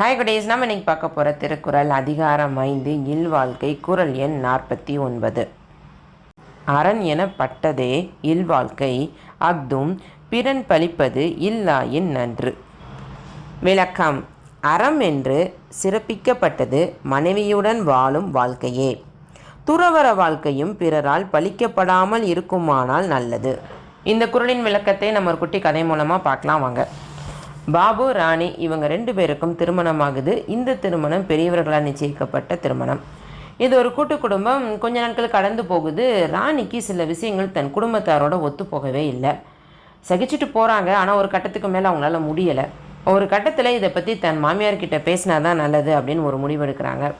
Hi குடேஸ் நம்ம இன்னைக்கு பார்க்க போகிற திருக்குறள் அதிகாரம் ஐந்து இல்வாழ்க்கை குறள் எண் நாற்பத்தி ஒன்பது. அரண் எனப்பட்டதே இல்வாழ்க்கை அஃதும் பிறன் பழிப்பது இல்லாயின் நன்று. விளக்கம் அறம் என்று சிறப்பிக்கப்பட்டது மனைவியுடன் வாழும் வாழ்க்கையே. துறவர வாழ்க்கையும் பிறரால் பழிக்கப்படாமல் இருக்குமானால் நல்லது. இந்த குறளின் விளக்கத்தை நம்ம ஒரு குட்டி கதை மூலமாக பார்க்கலாம் வாங்க. பாபு ராணி இவங்க ரெண்டு பேருக்கும் திருமணமாகுது. இந்த திருமணம் பெரியவர்களால் நிச்சயிக்கப்பட்ட திருமணம். இது ஒரு கூட்டு குடும்பம். கொஞ்ச நாட்கள் கடந்து போகுது. ராணிக்கு சில விஷயங்கள் தன் குடும்பத்தாரோட ஒத்து போகவே இல்லை. சகிச்சுட்டு போகிறாங்க ஆனால் ஒரு கட்டத்துக்கு மேலே அவங்களால முடியலை. ஒரு கட்டத்தில் இதை பற்றி தன் மாமியார்கிட்ட பேசினா தான் நல்லது அப்படின்னு ஒரு முடிவெடுக்கிறாங்க.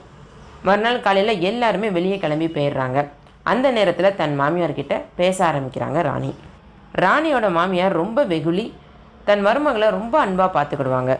மறுநாள் காலையில் எல்லாருமே வெளியே கிளம்பி போயிடுறாங்க. அந்த நேரத்தில் தன் மாமியார்கிட்ட பேச ஆரம்பிக்கிறாங்க ராணி. ராணியோட மாமியார் ரொம்ப வெகுளி தன் மருமகளை ரொம்ப அன்பாக பார்த்துக்கிடுவாங்க.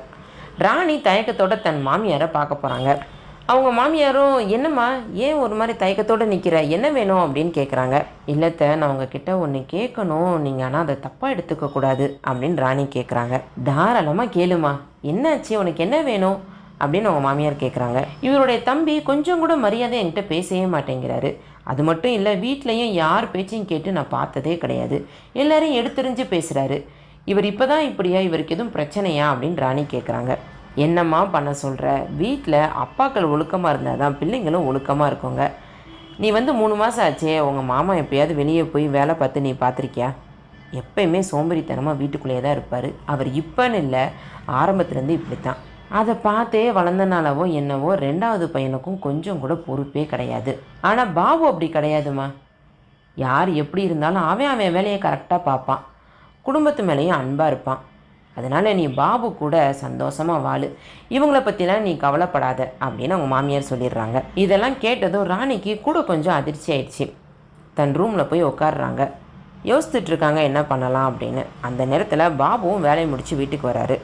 ராணி தயக்கத்தோட தன் மாமியாரை பார்க்க போகிறாங்க அவங்க மாமியாரும் என்னம்மா ஏன் ஒரு மாதிரி தயக்கத்தோடு நிற்கிற என்ன வேணும்? அப்படின்னு கேட்குறாங்க இல்லத்த நான் உங்ககிட்ட ஒன்று கேட்கணும் நீங்கள் ஆனால் அதை தப்பாக எடுத்துக்க கூடாது. அப்படின்னு ராணி கேட்குறாங்க தாராளமாக கேளுமா. என்னாச்சு? உனக்கு என்ன வேணும்? அப்படின்னு அவங்க மாமியார் கேட்குறாங்க இவருடைய தம்பி கொஞ்சம் கூட மரியாதை என்கிட்ட பேசவே மாட்டேங்கிறாரு. அது மட்டும் இல்லை வீட்லேயும் யார் பேச்சையும் கேட்டு நான் பார்த்ததே கிடையாது. எல்லாரையும் எடுத்துரிஞ்சு பேசுகிறாரு இவர் இப்போ தான் இப்படியா? இவருக்கு எதுவும் பிரச்சனையா? அப்படின்னு ராணி கேட்குறாங்க என்னம்மா பண்ண சொல்கிற வீட்டில் அப்பாக்கள் ஒழுக்கமாக இருந்தால் தான் பிள்ளைங்களும் ஒழுக்கமாக இருக்குங்க. நீ வந்து மூணு மாதம் ஆச்சே. உங்கள் மாமா எப்பயாவது வெளியே போய் வேலை பார்த்து நீ பார்த்துருக்கியா? எப்பயுமே சோம்பேறித்தனமாக வீட்டுக்குள்ளேயே தான் இருப்பார். அவர் இப்போன்னு இல்லை ஆரம்பத்துலேருந்து இப்படி தான் அதை பார்த்தே வளர்ந்தனாலவோ என்னவோ ரெண்டாவது பையனுக்கும் கொஞ்சம் கூட பொறுப்பே கிடையாது. ஆனால் பாபு அப்படி கிடையாதுமா. யார் எப்படி இருந்தாலும் அவன் அவன் வேலையை கரெக்டாக பார்ப்பான். குடும்பத்து மேலேயும் அன்பாக இருப்பான். அதனால் நீ பாபு கூட சந்தோஷமாக வாழு. இவங்கள பற்றிலாம் நீ கவலைப்படாத அப்படின்னு அவங்க மாமியார் சொல்லிடுறாங்க. இதெல்லாம் கேட்டதும் ராணிக்கு கூட கொஞ்சம் அதிர்ச்சி ஆயிடுச்சு. தன் ரூமில் போய் உட்காடுறாங்க யோசித்துட்ருக்காங்க என்ன பண்ணலாம் அப்படின்னு. அந்த நேரத்தில் பாபுவும் வேலையை முடித்து வீட்டுக்கு வராரு.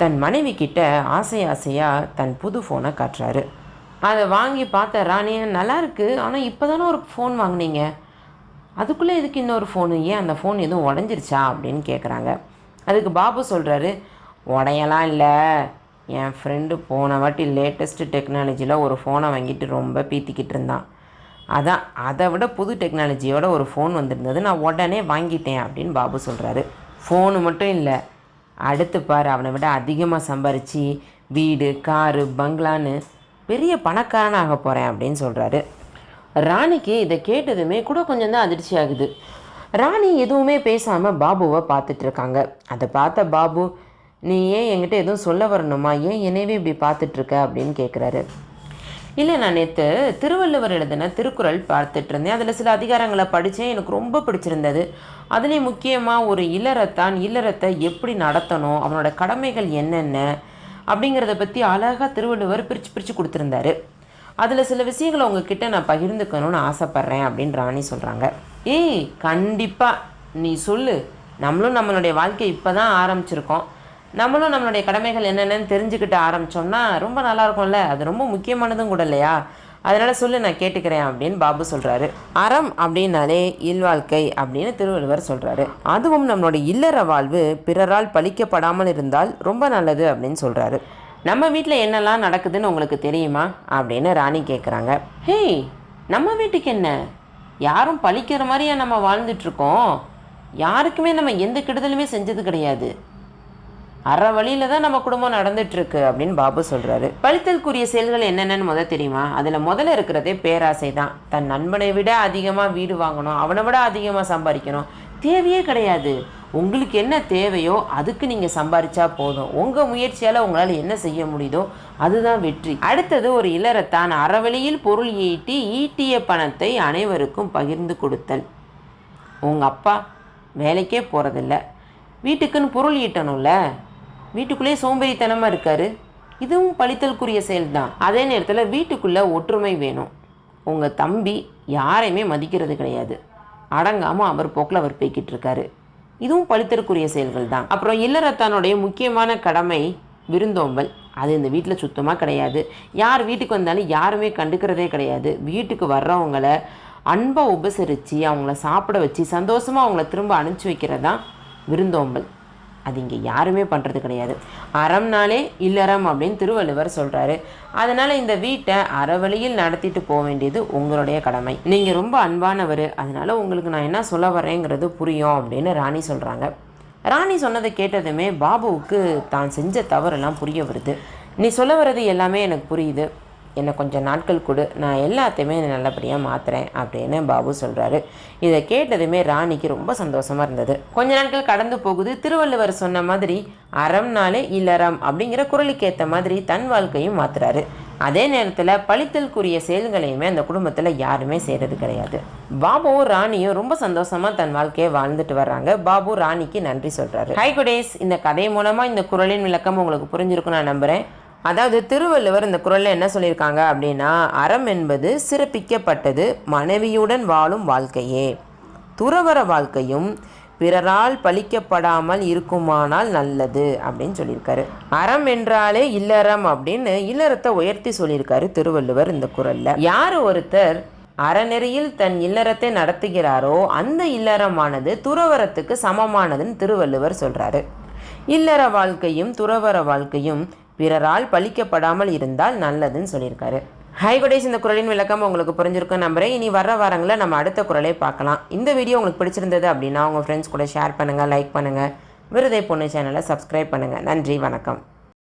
தன் மனைவி கிட்ட ஆசை ஆசையாக தன் புது ஃபோனை காட்டுறாரு. அதை வாங்கி பார்த்த ராணி நல்லா இருக்குது ஆனால் இப்போ தானே ஒரு ஃபோன் வாங்குனீங்க? அதுக்குள்ளே எதுக்கு இன்னொரு ஃபோனு ஏன் அந்த ஃபோன் எதுவும் உடஞ்சிருச்சா அப்படின்னு கேட்குறாங்க அதுக்கு பாபு சொல்கிறாரு உடையலாம் இல்லை. என் ஃப்ரெண்டு போன வாட்டி லேட்டஸ்ட்டு டெக்னாலஜியில் ஒரு ஃபோனை வாங்கிட்டு ரொம்ப பீத்திக்கிட்டு இருந்தான். அதான் அதை விட புது டெக்னாலஜியோட ஒரு ஃபோன் வந்திருந்தது. நான் உடனே வாங்கிட்டேன் அப்படின்னு பாபு சொல்கிறாரு ஃபோனு மட்டும் இல்லை. அடுத்து பாரு அவனை விட அதிகமாக சம்பாரித்து வீடு காரு பங்களான்னு பெரிய பணக்காரன் ஆக போகிறேன் அப்படின்னு சொல்கிறாரு ராணிக்கு இதை கேட்டதுமே கூட கொஞ்சம் தான் அதிர்ச்சி ஆகுது. ராணி எதுவுமே பேசாமல் பாபுவை பார்த்துட்டு இருக்காங்க. அதை பார்த்த பாபு நீ ஏன் என்கிட்ட எதுவும் சொல்ல வரணுமா? ஏன் என்னவே இப்படி பார்த்துட்ருக்க அப்படின்னு கேட்குறாரு இல்லை நான் நேற்று திருவள்ளுவர் எழுதின திருக்குறள் பார்த்துட்டு இருந்தேன். அதில் சில அதிகாரங்களை படித்தேன் எனக்கு ரொம்ப பிடிச்சிருந்தது. அதுலேயும் முக்கியமாக ஒரு இல்லறத்தான் இல்லறத்தை எப்படி நடத்தணும் அவனோட கடமைகள் என்னென்ன? அப்படிங்கிறத பற்றி அழகாக திருவள்ளுவர் பிரித்து பிரித்து கொடுத்துருந்தாரு. அதில் சில விஷயங்களை உங்ககிட்ட நான் பகிர்ந்துக்கணும்னு ஆசைப்பட்றேன் அப்படின்னு ராணி சொல்கிறாங்க ஏய் கண்டிப்பாக நீ சொல்லு. நம்மளும் நம்மளுடைய வாழ்க்கை இப்போ தான் ஆரம்பிச்சிருக்கோம். நம்மளும் நம்மளுடைய கடமைகள் என்னென்னு தெரிஞ்சுக்கிட்டு ஆரம்பித்தோம்னா ரொம்ப நல்லா இருக்கும்ல. அது ரொம்ப முக்கியமானதும் கூட இல்லையா? அதனால் சொல்லு நான் கேட்டுக்கிறேன் அப்படின்னு பாபு சொல்கிறாரு அறம் அப்படின்னாலே இல்வாழ்க்கை அப்படின்னு திருவள்ளுவர் சொல்கிறாரு அதுவும் நம்மளுடைய இல்லற வாழ்வு பிறரால் பழிக்கப்படாமல் இருந்தால் ரொம்ப நல்லது அப்படின்னு சொல்கிறாரு நம்ம வீட்டில் என்னெல்லாம் நடக்குதுன்னு உங்களுக்கு தெரியுமா? அப்படின்னு ராணி கேட்குறாங்க ஹேய் நம்ம வீட்டுக்கு என்ன? யாரும் பழிக்கிற மாதிரியா நம்ம வாழ்ந்துட்டுருக்கோம் யாருக்குமே நம்ம எந்த கெடுதலுமே செஞ்சது கிடையாது. அற வழியில தான் நம்ம குடும்பம் நடந்துட்டுருக்கு அப்படின்னு பாபு சொல்கிறாரு பழித்தல்குரிய செயல்கள் என்னென்னு முத தெரியுமா? அதில் முதல்ல இருக்கிறதே பேராசை தான். தன் நண்பனை விட அதிகமாக வீடு வாங்கணும் அவனை விட அதிகமாக சம்பாதிக்கணும். தேவையே கிடையாது. உங்களுக்கு என்ன தேவையோ அதுக்கு நீங்கள் சம்பாரிச்சா போதும். உங்கள் முயற்சியால் உங்களால் என்ன செய்ய முடியுதோ அதுதான் வெற்றி. அடுத்தது ஒரு இல்லறத்தான் அறவழியில் பொருள் ஈட்டி ஈட்டிய பணத்தை அனைவருக்கும் பகிர்ந்து கொடுத்தல். உங்கள் அப்பா வேலைக்கே போகிறதில்ல வீட்டுக்குன்னு பொருள் ஈட்டணும்ல? வீட்டுக்குள்ளேயே சோம்பேறித்தனமாக இருக்காரு. இதுவும் பழித்தல்குரிய செயல்தான். அதே நேரத்தில் வீட்டுக்குள்ளே ஒற்றுமை வேணும். உங்கள் தம்பி யாரையுமே மதிக்கிறது கிடையாது. அடங்காமல் அவர் போக்கில் அவர் போய்கிட்டு இருக்காரு. இதுவும் பழித்தற்குரிய செயல்கள் தான். அப்புறம் இல்லறத்தானுடைய முக்கியமான கடமை விருந்தோம்பல். அது இந்த வீட்டில் சுத்தமாக கிடையாது. யார் வீட்டுக்கு வந்தாலும் யாருமே கண்டுக்கிறதே கிடையாது. வீட்டுக்கு வர்றவங்கள அன்பை உபசரித்து அவங்கள சாப்பிட வச்சு சந்தோஷமாக அவங்கள திரும்ப அனுப்பிச்சி வைக்கிறது தான் விருந்தோம்பல். அது இங்கே யாருமே பண்ணுறது கிடையாது. அறம்னாலே இல்லறம் அப்படின்னு திருவள்ளுவர் சொல்கிறாரு அதனால் இந்த வீட்டை அறவழியில் நடத்திட்டு போக வேண்டியது உங்களுடைய கடமை. நீங்கள் ரொம்ப அன்பானவர். அதனால் உங்களுக்கு நான் என்ன சொல்ல வரேங்கிறது புரியும் அப்படின்னு ராணி சொல்கிறாங்க ராணி சொன்னதை கேட்டதுமே பாபுவுக்கு தான் செஞ்ச தவறெல்லாம் புரிய வருது. நீ சொல்ல வர்றது எல்லாமே எனக்கு புரியுது. என்னை கொஞ்சம் நாட்கள் கொடு நான் எல்லாத்தையுமே நல்லபடியாக மாற்றுறேன் அப்படின்னு பாபு சொல்கிறாரு இதை கேட்டதுமே ராணிக்கு ரொம்ப சந்தோஷமாக இருந்தது. கொஞ்ச நாட்கள் கடந்து போகுது திருவள்ளுவர் சொன்ன மாதிரி அறம்னாலே இல்லறம் அப்படிங்கிற குரலுக்கேற்ற மாதிரி தன் வாழ்க்கையும் மாற்றுறாரு அதே நேரத்தில் பழித்தலுக்குரிய செயல்களையுமே அந்த குடும்பத்தில் யாருமே செய்கிறது கிடையாது. பாபுவும் ராணியும் ரொம்ப சந்தோஷமாக தன் வாழ்க்கையை வாழ்ந்துட்டு வர்றாங்க. பாபு ராணிக்கு நன்றி சொல்கிறாரு ஹை குடேஸ் இந்த கதை மூலமாக இந்த குரலின் விளக்கம் உங்களுக்கு புரிஞ்சிருக்கும் நான் நம்புகிறேன் அதாவது திருவள்ளுவர் இந்த குரலில் என்ன சொல்லியிருக்காங்க அப்படின்னா அறம் என்பது சிறப்பிக்கப்பட்டது மனைவியுடன் வாழும் வாழ்க்கையே. துறவர வாழ்க்கையும் பிறரால் பழிக்கப்படாமல் இருக்குமானால் நல்லது அப்படின்னு சொல்லியிருக்காரு. அறம் என்றாலே இல்லறம் அப்படின்னு இல்லறத்தை உயர்த்தி சொல்லியிருக்காரு திருவள்ளுவர் இந்த குரலில். யார் ஒருத்தர் அறநெறியில் தன் இல்லறத்தை நடத்துகிறாரோ அந்த இல்லறமானது துறவரத்துக்கு சமமானதுன்னு திருவள்ளுவர் சொல்கிறாரு இல்லற வாழ்க்கையும் துறவர வாழ்க்கையும் பிறரால் பழிக்கப்படாமல் இருந்தால் நல்லதுன்னு சொல்லியிருக்காரு. ஹை குடேஷ் இந்த குரலின் விளக்கம் உங்களுக்கு புரிஞ்சிருக்கும் நம்புறேன். இனி வர வாரங்களில் நம்ம அடுத்த குரலை பார்க்கலாம். இந்த வீடியோ உங்களுக்கு பிடிச்சிருந்தது அப்படின்னா உங்கள் ஃப்ரெண்ட்ஸ் கூட ஷேர் பண்ணுங்கள் லைக் பண்ணுங்கள் விருதை பொண்ணு சேனலை சப்ஸ்கிரைப் பண்ணுங்கள் நன்றி வணக்கம்.